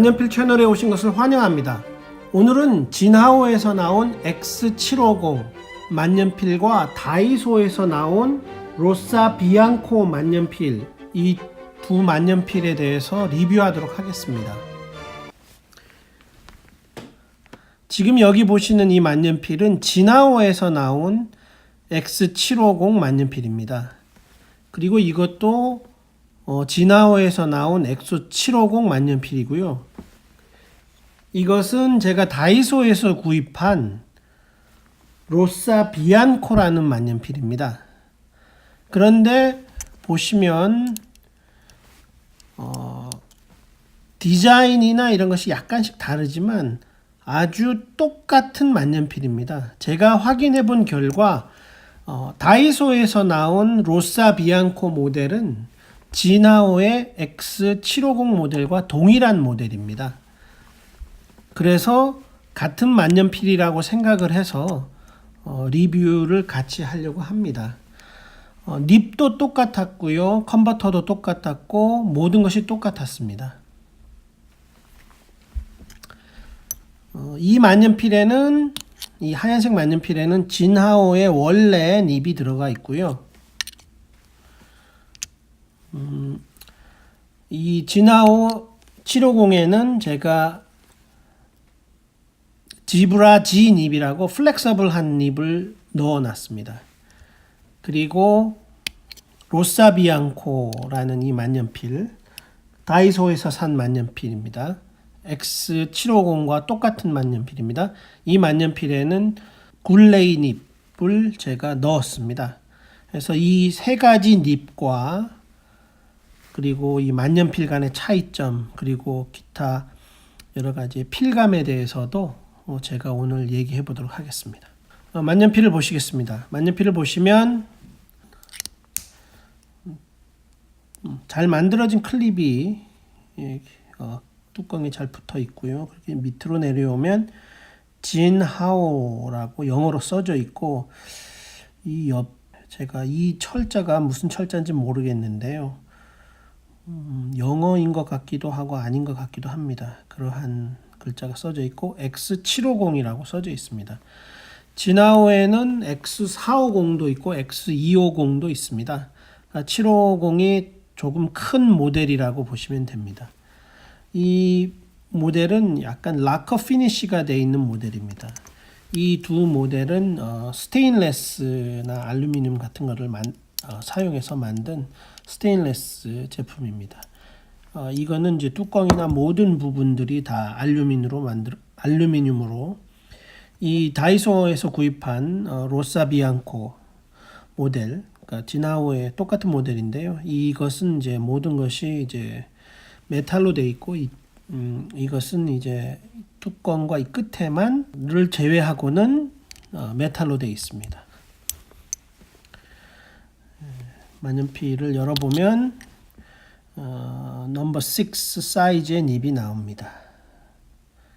만년필 채널에 오신 것을 환영합니다. 오늘은 진하오에서 나온 X750 만년필과 다이소에서 나온 로사 비앙코 만년필 이 두 만년필에 대해서 리뷰하도록 하겠습니다. 지금 여기 보시는 이 만년필은 진하오에서 나온 X750 만년필입니다. 그리고 이것도 어, 진하오에서 나온 엑소 750 만년필이고요. 이것은 제가 다이소에서 구입한 로사 비안코라는 만년필입니다. 그런데 보시면 어, 디자인이나 이런 것이 약간씩 다르지만 아주 똑같은 만년필입니다. 제가 확인해 본 결과 어, 다이소에서 나온 로사 비앙코 모델은 지나오의 X750 모델과 동일한 모델입니다. 그래서 같은 만년필이라고 생각을 해서 어, 리뷰를 같이 하려고 합니다. 어, 닙도 똑같았고요. 컨버터도 똑같았고 모든 것이 똑같았습니다. 어, 이 만년필에는 이 하얀색 만년필에는 진하오의 원래 닙이 들어가 있고요. 음, 이 진하오 750에는 제가 지브라 G 닙이라고 플렉서블한 닙을 넣어놨습니다. 그리고 로사비앙코라는 이 만년필 다이소에서 산 만년필입니다. X750과 똑같은 만년필입니다. 이 만년필에는 굴레이 닙을 제가 넣었습니다. 그래서 이 세 가지 닙과 그리고 이 만년필 간의 차이점 그리고 기타 여러 가지 필감에 대해서도 어, 제가 오늘 얘기해 보도록 하겠습니다. 어, 만년필을 보시겠습니다. 만년필을 보시면 음, 잘 만들어진 클립이 예, 어, 뚜껑이 잘 붙어 있고요. 그렇게 밑으로 내려오면 진하오라고 영어로 써져 있고 이 옆 제가 이 철자가 무슨 철자인지 모르겠는데요. 음, 영어인 것 같기도 하고 아닌 것 같기도 합니다. 그러한 글자가 써져 있고 X750이라고 써져 있습니다. 진하오에는 X450도 있고 X250도 있습니다. 750이 조금 큰 모델이라고 보시면 됩니다. 이 모델은 약간 라커 피니쉬가 되어 있는 모델입니다. 이 두 모델은 어, 스테인레스나 알루미늄 같은 거를 만, 어, 사용해서 만든 스테인레스 제품입니다. 어, 이거는 이제 뚜껑이나 모든 부분들이 다 알루미늄으로 만들 알루미늄으로 이 다이소에서 구입한 어, 로사 비앙코 모델, 그러니까 지나오의 똑같은 모델인데요. 이것은 이제 모든 것이 이제 메탈로 되어 있고 이, 음, 이것은 이제 뚜껑과 이 끝에만을 제외하고는 어, 메탈로 되어 있습니다. 만년필을 열어보면 어, 넘버 6 사이즈의 닙이 나옵니다.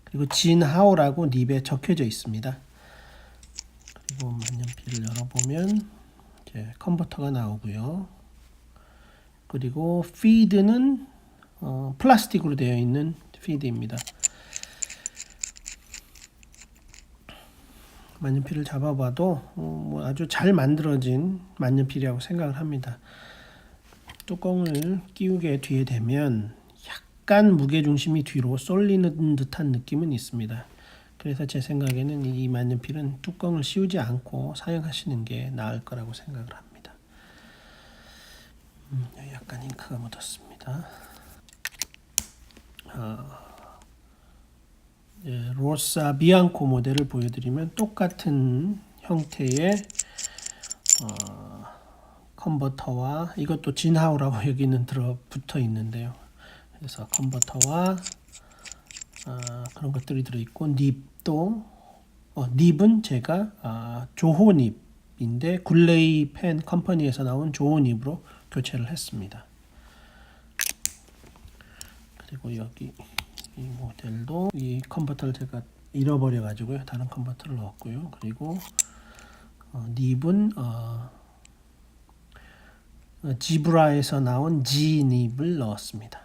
그리고 진하오라고 닙에 적혀져 있습니다. 그리고 만년필을 열어보면 이제 컨버터가 나오고요. 그리고 피드는 어, 플라스틱으로 되어 있는 피드입니다. 만년필을 잡아봐도 어, 뭐 아주 잘 만들어진 만년필이라고 생각을 합니다. 뚜껑을 끼우게 뒤에 되면 약간 무게 중심이 뒤로 쏠리는 듯한 느낌은 있습니다. 그래서 제 생각에는 이 만년필은 뚜껑을 씌우지 않고 사용하시는 게 나을 거라고 생각을 합니다. 음, 약간 잉크가 묻었습니다. 어, 예, 로사 비앙코 모델을 보여드리면 똑같은 형태의 어, 컨버터와 이것도 진하우라고 여기는 들어 붙어 있는데요. 그래서 컨버터와 어, 그런 것들이 들어 있고 닙도 어, 닙은 제가 어, 조호 닙인데 굴레이 펜 컴퍼니에서 나온 조호 닙으로 교체를 했습니다. 그리고 여기 이 모델도 이 컨버터를 제가 잃어버려 가지고요. 다른 컨버터를 넣었고요. 그리고 어, 닙은 어, 지브라에서 나온 G 닙을 넣었습니다.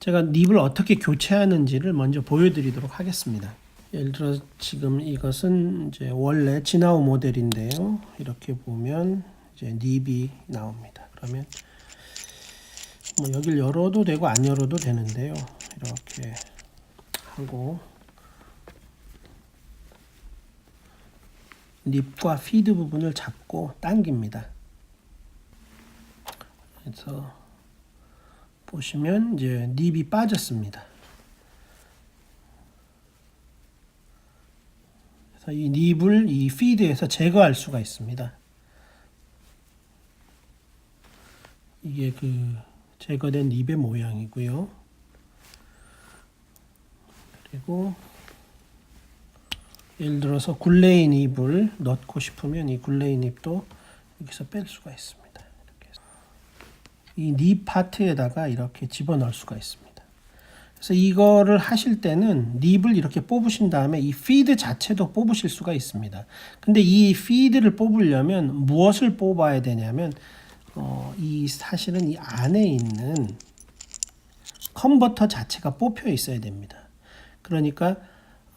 제가 닙을 어떻게 교체하는지를 먼저 보여드리도록 하겠습니다. 예를 들어 지금 이것은 이제 원래 지나온 모델인데요. 이렇게 보면 이제 닙이 나옵니다. 그러면 뭐 여기를 열어도 되고 안 열어도 되는데요. 이렇게 하고 립과 피드 부분을 잡고 당깁니다. 그래서 보시면 이제 립이 빠졌습니다. 그래서 이 립을 이 피드에서 제거할 수가 있습니다. 이게 그 제거된 립의 모양이고요. 그리고 예를 들어서 굴레인 립을 넣고 싶으면 이 굴레인 립도 여기서 뺄 수가 있습니다. 이렇게. 이립 파트에다가 이렇게 집어넣을 수가 있습니다. 그래서 이거를 하실 때는 립을 이렇게 뽑으신 다음에 이 피드 자체도 뽑으실 수가 있습니다. 근데 이 피드를 뽑으려면 무엇을 뽑아야 되냐면 어, 이 사실은 이 안에 있는 컨버터 자체가 뽑혀 있어야 됩니다. 그러니까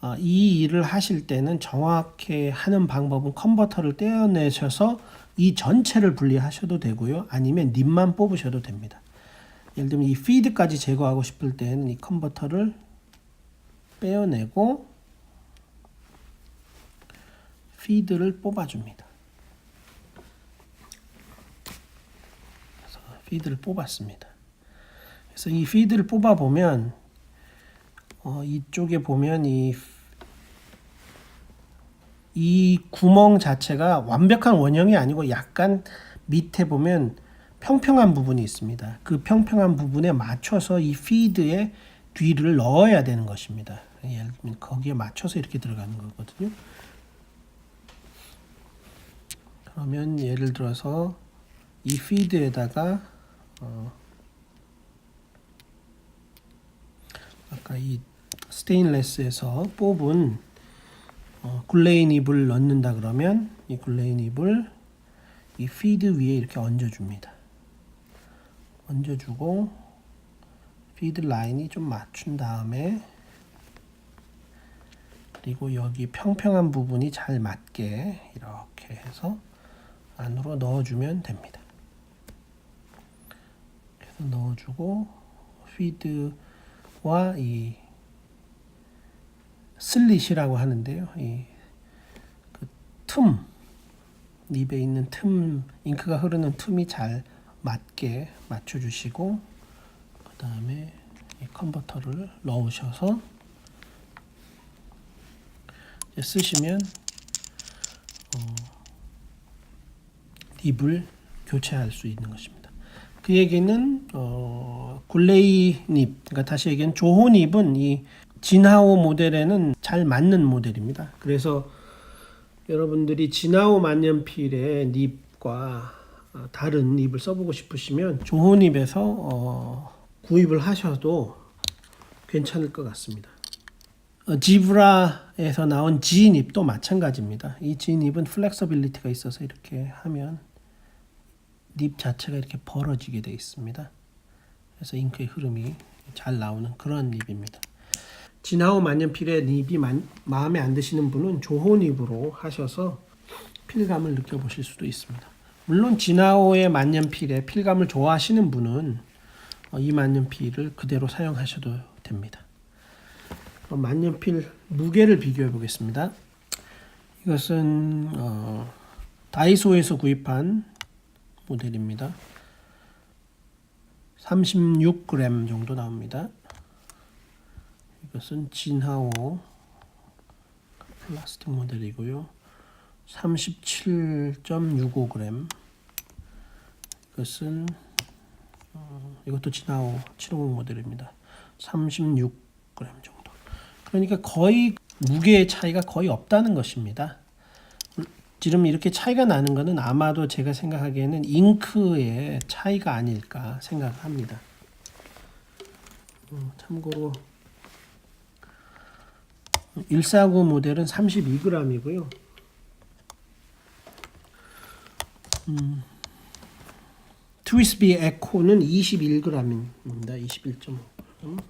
어, 이 일을 하실 때는 정확히 하는 방법은 컨버터를 떼어내셔서 이 전체를 분리하셔도 되고요. 아니면 닙만 뽑으셔도 됩니다. 예를 들면 이 피드까지 제거하고 싶을 때는 이 컨버터를 빼어내고 피드를 뽑아줍니다. 그래서 피드를 뽑았습니다. 그래서 이 피드를 뽑아 보면 어, 이쪽에 보면 이, 이 구멍 자체가 완벽한 원형이 아니고 약간 밑에 보면 평평한 부분이 있습니다. 그 평평한 부분에 맞춰서 이 피드에 뒤를 넣어야 되는 것입니다. 예를 들면 거기에 맞춰서 이렇게 들어가는 거거든요. 그러면 예를 들어서 이 피드에다가 어, 아까 이 스테인레스에서 뽑은 어, 굴레인 잎을 넣는다 그러면 이 굴레인 잎을 이 피드 위에 이렇게 얹어줍니다. 얹어주고 피드 라인이 좀 맞춘 다음에 그리고 여기 평평한 부분이 잘 맞게 이렇게 해서 안으로 넣어주면 됩니다. 넣어주고 피드와 이 슬릿이라고 하는데요. 이 그 틈, 립에 있는 틈, 잉크가 흐르는 틈이 잘 맞게 맞춰주시고 그 다음에 이 컨버터를 넣으셔서 쓰시면 어, 립을 교체할 수 있는 것입니다. 그 얘기는 어, 굴레이 닙, 그러니까 다시 얘기하면 조호 닙은 이 진하오 모델에는 잘 맞는 모델입니다. 그래서 여러분들이 진하오 만년필의 닙과 어, 다른 닙을 써보고 싶으시면 조호닙에서 어, 구입을 하셔도 괜찮을 것 같습니다. 어, 지브라에서 나온 G닙도 마찬가지입니다. 이 G닙은 플렉서빌리티가 있어서 이렇게 하면 닙 자체가 이렇게 벌어지게 되어 있습니다. 그래서 잉크의 흐름이 잘 나오는 그런 닙입니다. 진하오 만년필의 닙이 만, 마음에 안 드시는 분은 조호 닙으로 하셔서 필감을 느껴보실 수도 있습니다. 물론 진하오의 만년필에 필감을 좋아하시는 분은 어, 이 만년필을 그대로 사용하셔도 됩니다. 만년필 무게를 비교해 보겠습니다. 이것은 어, 다이소에서 구입한 모델입니다. 36g 정도 나옵니다. 이것은 진하오 플라스틱 모델이고요. 37.65g. 이것은 어, 이것도 진하오 750 모델입니다. 36g 정도. 그러니까 거의 무게의 차이가 거의 없다는 것입니다. 지금 이렇게 차이가 나는 것은 아마도 제가 생각하기에는 잉크의 차이가 아닐까 생각합니다. 어, 참고로 149 모델은 32g이고요. 음, 트위스비 에코는 21g입니다. 21.5.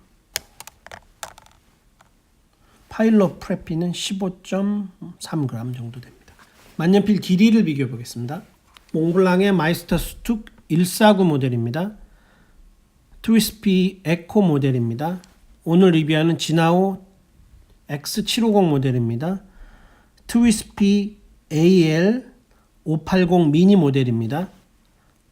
파일럿 프레피는 15.3g 정도 됩니다. 만년필 길이를 비교해 보겠습니다. 몽블랑의 마이스터 스툭 149 모델입니다. 트위스피 에코 모델입니다. 오늘 리뷰하는 지나오 X750 모델입니다. 트위스피 AL 580 미니 모델입니다.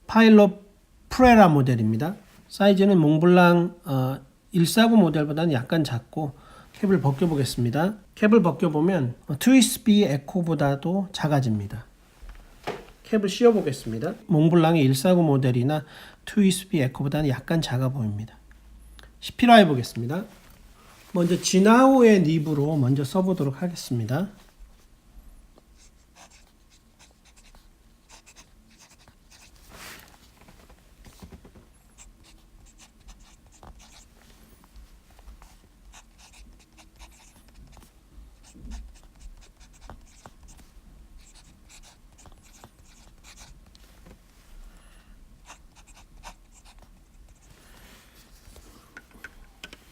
파일럿 프레라 모델입니다. 사이즈는 몽블랑 어, 149 모델보다는 약간 작고 캡을 벗겨보겠습니다. 캡을 벗겨보면 어, 트위스피 에코보다도 작아집니다. 캡을 씌워보겠습니다. 몽블랑의 149 모델이나 트위스피 에코보다는 약간 작아 보입니다. 시피라 해보겠습니다. 먼저 지나우의 립으로 먼저 써보도록 하겠습니다.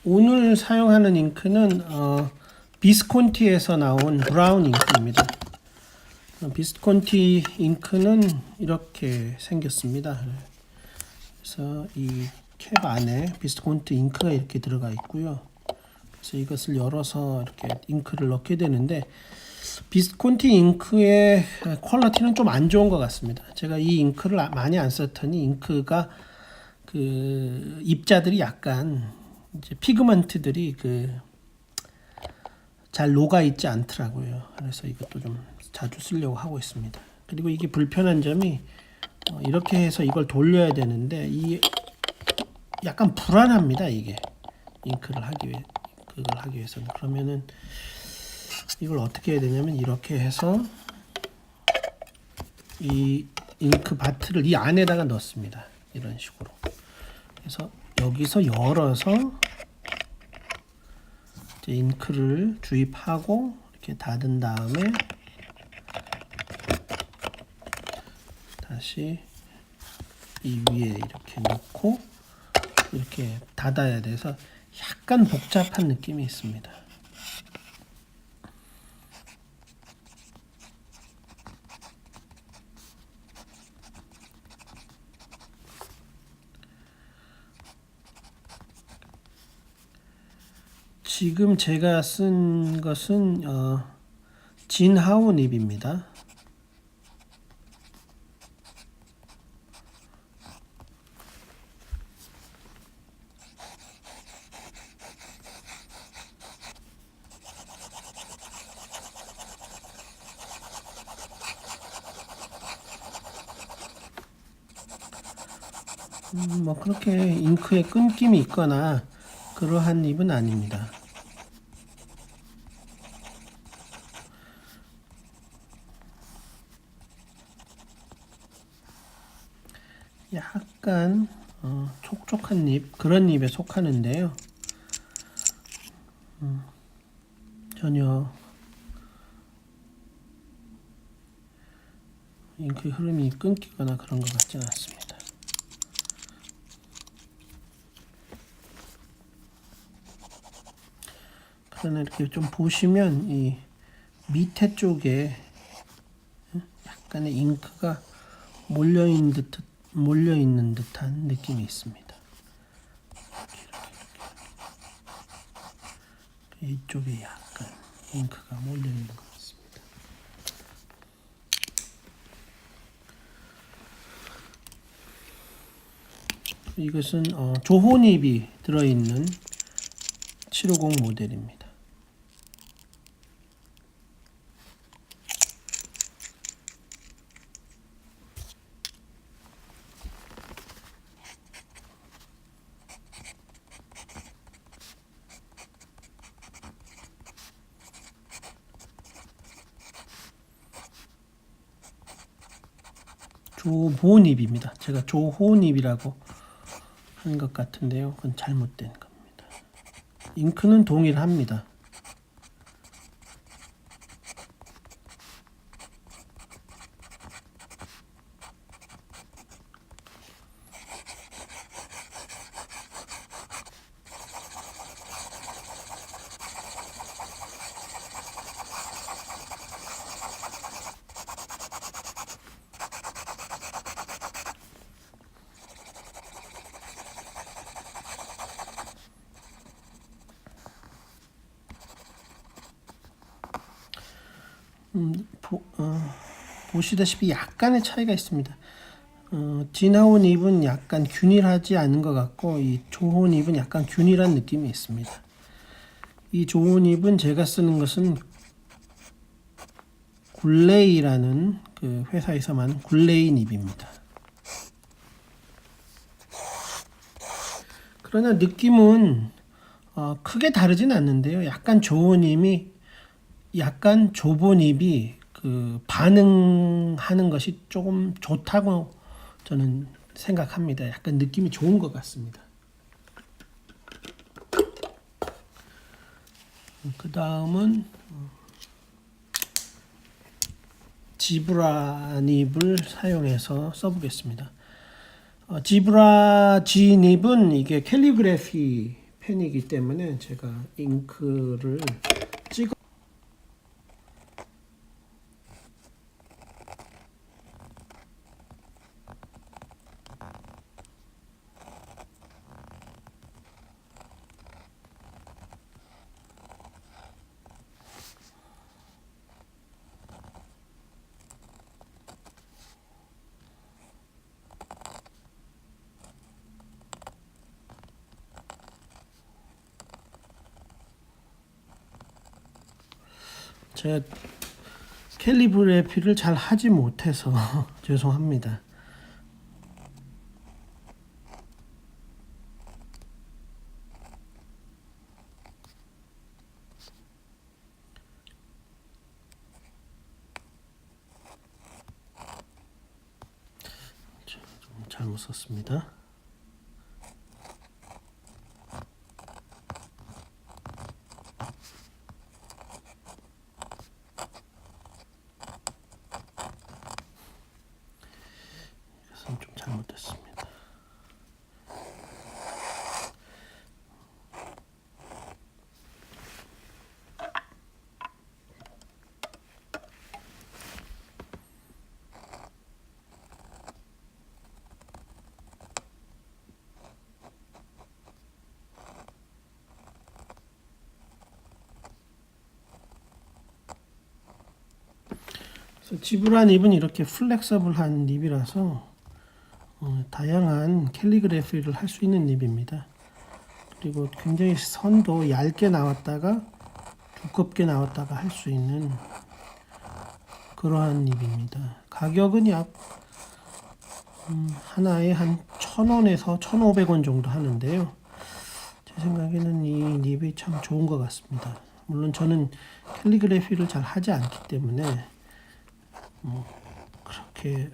오늘 사용하는 잉크는 어, 비스콘티에서 나온 브라운 잉크입니다. 어, 비스콘티 잉크는 이렇게 생겼습니다. 그래서 이 캡 안에 비스콘티 잉크가 이렇게 들어가 있고요. 그래서 이것을 열어서 이렇게 잉크를 넣게 되는데 비스콘티 잉크의 퀄리티는 좀 안 좋은 것 같습니다. 제가 이 잉크를 아- 많이 안 썼더니 잉크가 그 입자들이 약간 이제 피그먼트들이 그 잘 녹아 있지 않더라고요. 그래서 이것도 좀 자주 쓰려고 하고 있습니다. 그리고 이게 불편한 점이 어, 이렇게 해서 이걸 돌려야 되는데 이 약간 불안합니다. 이게 잉크를 하기 위해 그걸 하기 위해서는 그러면은 이걸 어떻게 해야 되냐면 이렇게 해서 이 잉크 바트를 이 안에다가 넣습니다. 이런 식으로. 그래서 여기서 열어서 잉크를 주입하고 이렇게 닫은 다음에 다시 이 위에 이렇게 놓고 이렇게 닫아야 돼서 약간 복잡한 느낌이 있습니다. 지금 제가 쓴 것은 어, 진하우 닙입니다. 음, 뭐 그렇게 잉크에 끊김이 있거나 그러한 립은 아닙니다. 약간 어, 촉촉한 립 그런 립에 속하는데요. 음, 전혀 잉크 흐름이 끊기거나 그런 것 같지는 않습니다. 그러나 이렇게 좀 보시면 이 밑에 쪽에 약간의 잉크가 몰려 있는 듯 몰려 있는 듯한 느낌이 있습니다. 이쪽에 약간 잉크가 몰려 있는 것 같습니다. 이것은 어, 조호닙이 들어있는 750 모델입니다. 조보닙입니다. 제가 조호닙이라고 한것 같은데요. 그건 잘못된 겁니다. 잉크는 동일합니다. 음, 보, 어, 보시다시피 약간의 차이가 있습니다. 어, 진하온 잎은 약간 균일하지 않은 것 같고 이 조혼 잎은 약간 균일한 느낌이 있습니다. 이 조혼 잎은 제가 쓰는 것은 굴레이라는 그 회사에서만 굴레인 잎입니다. 그러나 느낌은 어, 크게 다르진 않는데요. 약간 조혼잎이 약간 조본잎이 그 반응하는 것이 조금 좋다고 저는 생각합니다. 약간 느낌이 좋은 것 같습니다. 그 다음은 지브라 닙을 사용해서 써보겠습니다. 어, 지브라 닙은 이게 캘리그래피 펜이기 때문에 제가 잉크를 찍어 제가 캘리브레피를 잘 하지 못해서 죄송합니다. 자, 좀 잘못 썼습니다. 이것은 좀 잘못됐습니다. 그래서 지브란 립은 이렇게 플렉서블한 립이라서 어, 다양한 캘리그래피를 할 수 있는 립입니다. 그리고 굉장히 선도 얇게 나왔다가 두껍게 나왔다가 할 수 있는 그러한 립입니다. 가격은 약 음, 하나에 한 1000원에서 1500원 정도 하는데요. 제 생각에는 이 립이 참 좋은 것 같습니다. 물론 저는 캘리그래피를 잘 하지 않기 때문에 뭐 그렇게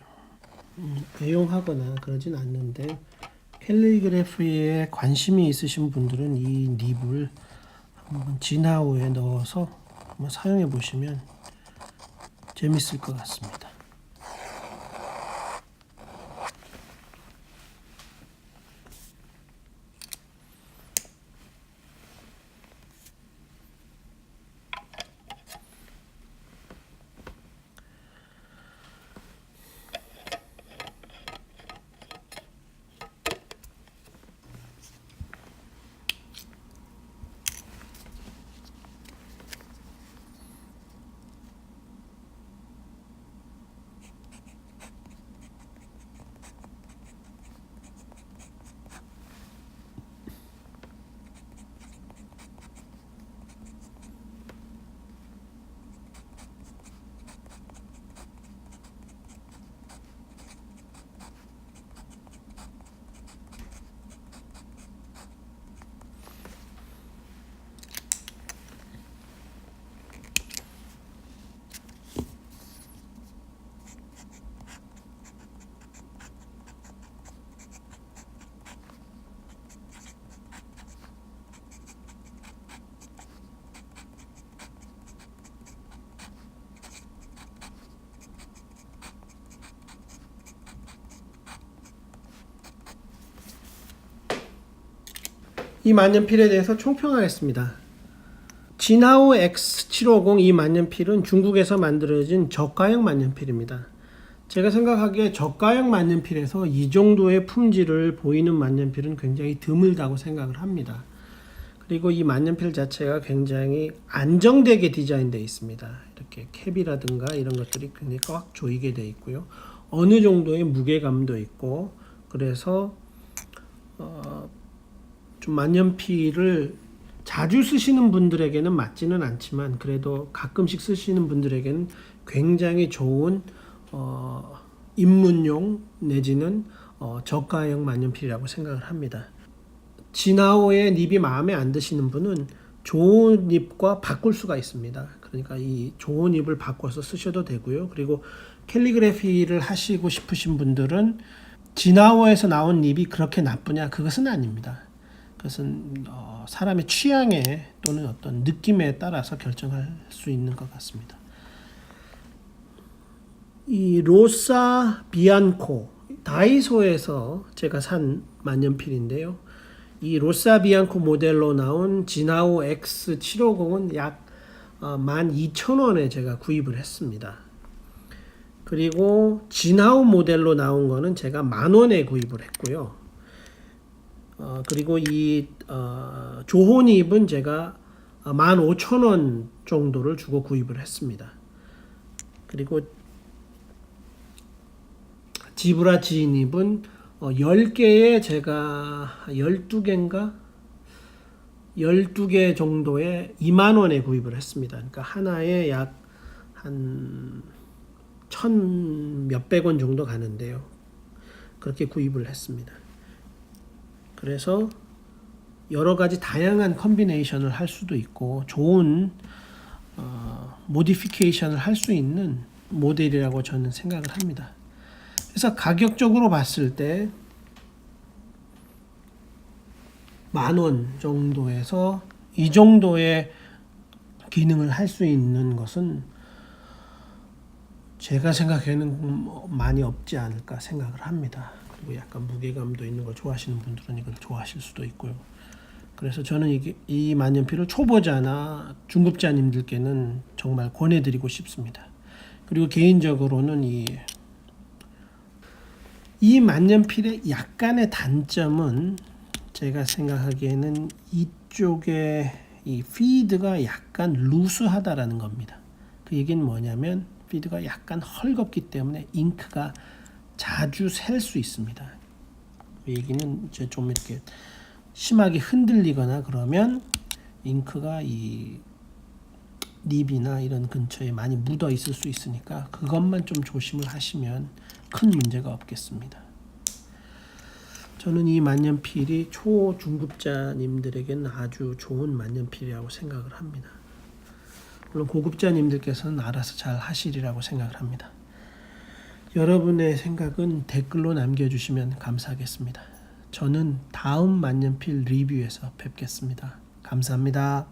음, 애용하거나 그러진 않는데 캘리그래피에 관심이 있으신 분들은 이 립을 한번 진하우에 넣어서 한번 사용해 보시면 재밌을 것 같습니다. 이 만년필에 대해서 총평하겠습니다. 진하오 X750 이 만년필은 중국에서 만들어진 저가형 만년필입니다. 제가 생각하기에 저가형 만년필에서 이 정도의 품질을 보이는 만년필은 굉장히 드물다고 생각을 합니다. 그리고 이 만년필 자체가 굉장히 안정되게 디자인되어 있습니다. 이렇게 캡이라든가 이런 것들이 굉장히 꽉 조이게 돼 있고요. 어느 정도의 무게감도 있고 그래서 어, 좀 만년필을 자주 쓰시는 분들에게는 맞지는 않지만 그래도 가끔씩 쓰시는 분들에게는 굉장히 좋은 어, 입문용 내지는 어, 저가형 만년필이라고 생각을 합니다. 진하오의 닙이 마음에 안 드시는 분은 좋은 닙과 바꿀 수가 있습니다. 그러니까 이 좋은 닙을 바꿔서 쓰셔도 되고요. 그리고 캘리그래피를 하시고 싶으신 분들은 진하오에서 나온 닙이 그렇게 나쁘냐? 그것은 아닙니다. 그것은 어, 사람의 취향에 또는 어떤 느낌에 따라서 결정할 수 있는 것 같습니다. 이 로사 비안코 다이소에서 제가 산 만년필인데요. 이 로사 비안코 모델로 나온 지나오 X750은 약 어, 12,000원에 제가 구입을 했습니다. 그리고 지나오 모델로 나온 거는 제가 만 원에 구입을 했고요. 어, 그리고 이 어, 조혼입은 제가 15,000원 정도를 주고 구입을 했습니다. 그리고 지브라 지인입은 어, 10개에 제가 12개인가 12개 정도에 2만 원에 구입을 했습니다. 그러니까 하나에 약 한 천 몇백 원 정도 가는데요. 그렇게 구입을 했습니다. 그래서 여러 가지 다양한 컨비네이션을 할 수도 있고 좋은 어, 모디피케이션을 할 수 있는 모델이라고 저는 생각을 합니다. 그래서 가격적으로 봤을 때 만 원 정도에서 이 정도의 기능을 할 수 있는 것은 제가 생각에는 뭐 많이 없지 않을까 생각을 합니다. 그리고 약간 무게감도 있는 걸 좋아하시는 분들은 이걸 좋아하실 수도 있고요. 그래서 저는 이게 이 만년필을 초보자나 중급자님들께는 정말 권해드리고 싶습니다. 그리고 개인적으로는 이, 이 만년필의 약간의 단점은 제가 생각하기에는 이쪽에 이 피드가 약간 루스하다라는 겁니다. 그 얘기는 뭐냐면 피드가 약간 헐겁기 때문에 잉크가 자주 셀 수 있습니다. 그 얘기는 이제 좀 이렇게 심하게 흔들리거나 그러면 잉크가 이 립이나 이런 근처에 많이 묻어 있을 수 있으니까 그것만 좀 조심을 하시면 큰 문제가 없겠습니다. 저는 이 만년필이 초중급자님들에게는 아주 좋은 만년필이라고 생각을 합니다. 물론 고급자님들께서는 알아서 잘 하시리라고 생각을 합니다. 여러분의 생각은 댓글로 남겨주시면 감사하겠습니다. 저는 다음 만년필 리뷰에서 뵙겠습니다. 감사합니다.